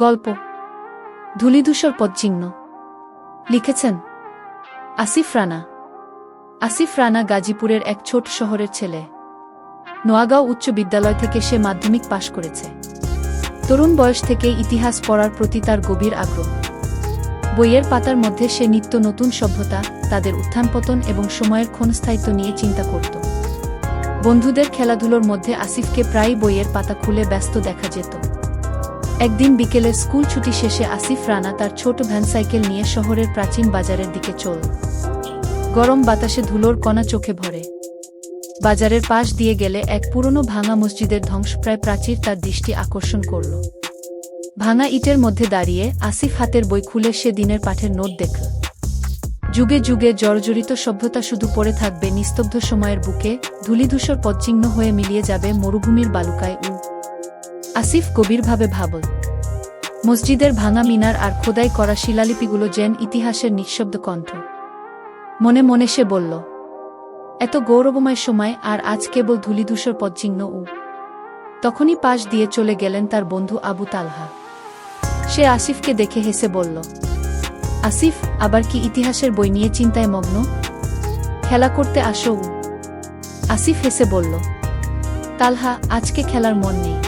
গল্প। ধূলিধূসর পদচিহ্ন। লিখেছেন আসিফ রানা। আসিফ রানা গাজীপুরের এক ছোট শহরের ছেলে। নোয়াগাঁও উচ্চ বিদ্যালয় থেকে সে মাধ্যমিক পাশ করেছে। তরুণ বয়স থেকে ইতিহাস পড়ার প্রতি তার গভীর আগ্রহ। বইয়ের পাতার মধ্যে সে নিত্য নতুন সভ্যতা, তাদের উত্থানপতন এবং সময়ের ক্ষণস্থায়িত্ব নিয়ে চিন্তা করত। বন্ধুদের খেলাধুলোর মধ্যে আসিফকে প্রায়ই বইয়ের পাতা খুলে ব্যস্ত দেখা যেত। একদিন বিকেলের স্কুল ছুটি শেষে আসিফ রানা তার ছোট ভ্যান সাইকেল নিয়ে শহরের প্রাচীন বাজারের দিকে চল। গরম বাতাসে ধুলোর কণা চোখে ভরে। বাজারের পাশ দিয়ে গেলে এক পুরনো ভাঙা মসজিদের ধ্বংসপ্রায় প্রাচীর তার দৃষ্টি আকর্ষণ করল। ভাঙা ইটের মধ্যে দাঁড়িয়ে আসিফ হাতের বই খুলে সে দিনের পাঠের নোট দেখল। যুগে যুগে জর্জরিত সভ্যতা শুধু পড়ে থাকবে নিস্তব্ধ সময়ের বুকে, ধূলিধূসর পদচিহ্ন হয়ে মিলিয়ে যাবে মরুভূমির বালুকায় উ আসিফ গভীরভাবে ভাবল, মসজিদের ভাঙা মিনার আর খোদাই করা শিলালিপিগুলো যেন ইতিহাসের নিঃশব্দ কণ্ঠ। মনে মনে সে বলল, এত গৌরবময় সময় আর আজ কেবল ধূলিধূসর পদচিহ্ন উ। তখনই পাশ দিয়ে চলে গেলেন তার বন্ধু আবু তালহা। সে আসিফকে দেখে হেসে বলল, আসিফ, আবার কি ইতিহাসের বই নিয়ে চিন্তায় মগ্ন? খেলা করতে আসো। আসিফ হেসে বলল, তালহা, আজকে খেলার মন নেই।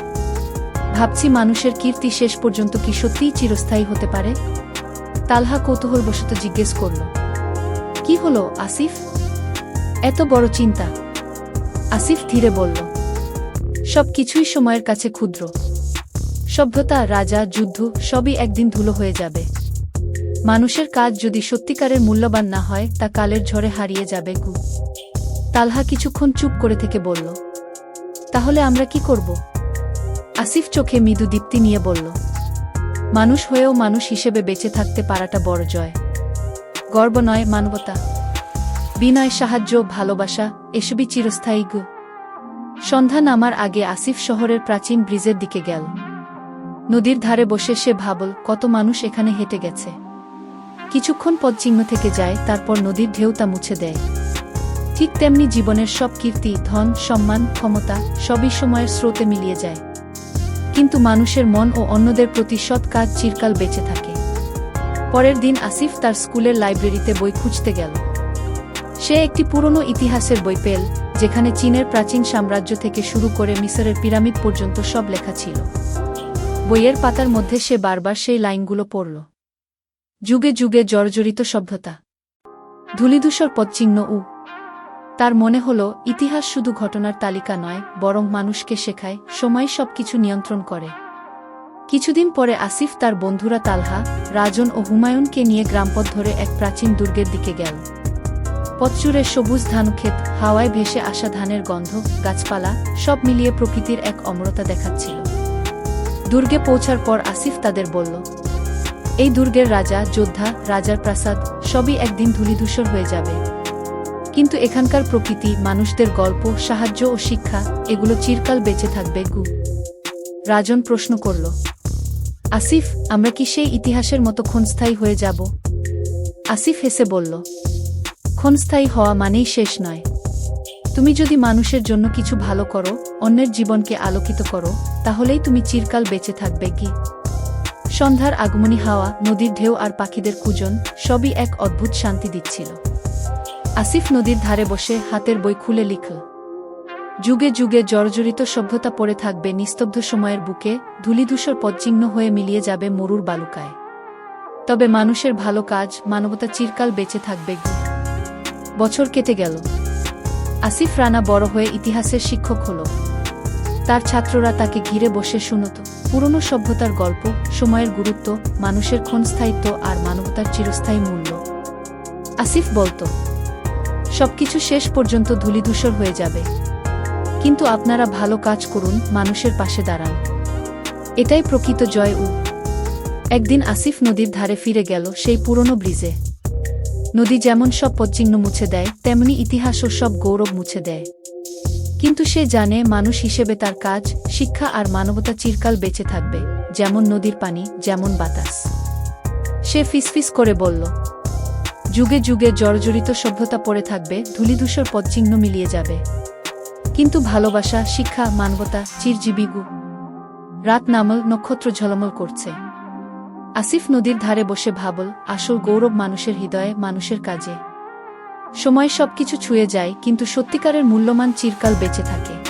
ভাবছি মানুষের কীর্তি শেষ পর্যন্ত কি সত্যিই চিরস্থায়ী হতে পারে? তালহা কৌতূহলবশত জিজ্ঞেস করল। কি হলো, আসিফ? এত বড় চিন্তা। আসিফ ধীরে বলল। সব কিছুই সময়ের কাছে ক্ষুদ্র। সভ্যতা, রাজা, যুদ্ধ, সবই একদিন ধুলো হয়ে যাবে। মানুষের কাজ যদি সত্যিকারের মূল্যবান না হয়, তা কালের ঝড়ে হারিয়ে যাবে গু তালহা কিছুক্ষণ চুপ করে থেকে বলল, তাহলে আমরা কি করব? আসিফ চোখে মৃদু দীপ্তি নিয়ে বলল, মানুষ হয়েও মানুষ হিসেবে বেঁচে থাকতে পারাটা বড় জয়। গর্ব নয় মানবতা। বিনয়, সাহায্য, ভালোবাসা, এসবই চিরস্থায়ী গু। সন্ধ্যা নামার আগে আসিফ শহরের প্রাচীন ব্রিজের দিকে গেল। নদীর ধারে বসে সে ভাবল, কত মানুষ এখানে হেঁটে গেছে। কিছুক্ষণ পদচিহ্ন থেকে যায়, তারপর নদীর ঢেউ তা মুছে দেয়। ঠিক তেমনি জীবনের সব কীর্তি, ধন, সম্মান, ক্ষমতা, সবই সময়ের স্রোতে মিলিয়ে যায়। কিন্তু মানুষের মন ও অন্যদের প্রতি সৎ কাজ চিরকাল বেঁচে থাকে। পরের দিন আসিফ তার স্কুলের লাইব্রেরিতে বই খুঁজতে গেল। সে একটি পুরনো ইতিহাসের বই পেল, যেখানে চীনের প্রাচীন সাম্রাজ্য থেকে শুরু করে মিসরের পিরামিড পর্যন্ত সব লেখা ছিল। বইয়ের পাতার মধ্যে সে বারবার সেই লাইনগুলো পড়ল। যুগে যুগে জর্জরিত সভ্যতা। ধূলিধূসর পদচিহ্ন উ তার মনে হল, ইতিহাস শুধু ঘটনার তালিকা নয়, বরং মানুষকে শেখায়, সময় সবকিছু নিয়ন্ত্রণ করে। কিছুদিন পরে আসিফ তার বন্ধুরা তালহা, রাজন ও হুমায়ুনকে নিয়ে গ্রামপথ ধরে এক প্রাচীন দুর্গের দিকে গেল। পথচুরে সবুজ ধানক্ষেত, হাওয়ায় ভেসে আসা ধানের গন্ধ, গাছপালা, সব মিলিয়ে প্রকৃতির এক অমরতা দেখাচ্ছিল। দুর্গে পৌঁছার পর আসিফ তাদের বলল, এই দুর্গের রাজা, যোদ্ধা, রাজার প্রাসাদ, সবই একদিন ধূলিধূসর হয়ে যাবে। কিন্তু এখানকার প্রকৃতি, মানুষদের গল্প, সাহায্য ও শিক্ষা, এগুলো চিরকাল বেঁচে থাকবে, গু। রাজন প্রশ্ন করল, আসিফ, আমরা কি সেই ইতিহাসের মতো ক্ষণস্থায়ী হয়ে যাব? আসিফ হেসে বলল, ক্ষণস্থায়ী হওয়া মানেই শেষ নয়। তুমি যদি মানুষের জন্য কিছু ভালো করো, অন্যের জীবনকে আলোকিত করো, তাহলেই তুমি চিরকাল বেঁচে থাকবে কি সন্ধ্যার আগমনী হাওয়া, নদীর ঢেউ আর পাখিদের কুজন, সবই এক অদ্ভুত শান্তি দিচ্ছিল। আসিফ নদীর ধারে বসে হাতের বই খুলে লিখল। যুগে যুগে জর্জরিত সভ্যতা পড়ে থাকবে নিস্তব্ধ সময়ের বুকে, ধূলিধূসর পদচিহ্ন হয়ে মিলিয়ে যাবে মরুর বালুকায়। তবে মানুষের ভালো কাজ, মানবতা চিরকাল বেঁচে থাকবে। বছর কেটে গেল। আসিফ রানা বড় হয়ে ইতিহাসের শিক্ষক হল। তার ছাত্ররা তাকে ঘিরে বসে শুনত। পুরনো সভ্যতার গল্প, সময়ের গুরুত্ব, মানুষের ক্ষণস্থায়িত্ব আর মানবতার চিরস্থায়ী মূল্য। আসিফ বলতো সবকিছু শেষ পর্যন্ত ধূলিধূসর হয়ে যাবে। কিন্তু আপনারা ভালো কাজ করুন, মানুষের পাশে দাঁড়ান। এটাই প্রকৃত জয় উ। একদিন আসিফ নদীর ধারে ফিরে গেল সেই পুরনো ব্রিজে। নদী যেমন সব পদচিহ্ন মুছে দেয়, তেমনি ইতিহাসও সব গৌরব মুছে দেয়। কিন্তু সে জানে মানুষ হিসেবে তার কাজ, শিক্ষা আর মানবতা চিরকাল বেঁচে থাকবে, যেমন নদীর পানি, যেমন বাতাস। সে ফিসফিস করে বলল যুগে যুগে জর্জরিত সভ্যতা পড়ে থাকবে, ধূলিধূসর পদচিহ্ন মিলিয়ে যাবে। কিন্তু ভালোবাসা, শিক্ষা, মানবতা, চিরজীবী গু। রাত নামল, নক্ষত্র ঝলমল করছে। আসিফ নদীর ধারে বসে ভাবল, আসল গৌরব মানুষের হৃদয়ে, মানুষের কাজে। সময় সবকিছু ছুঁয়ে যায়, কিন্তু সত্যিকারের মূল্যমান চিরকাল বেঁচে থাকে।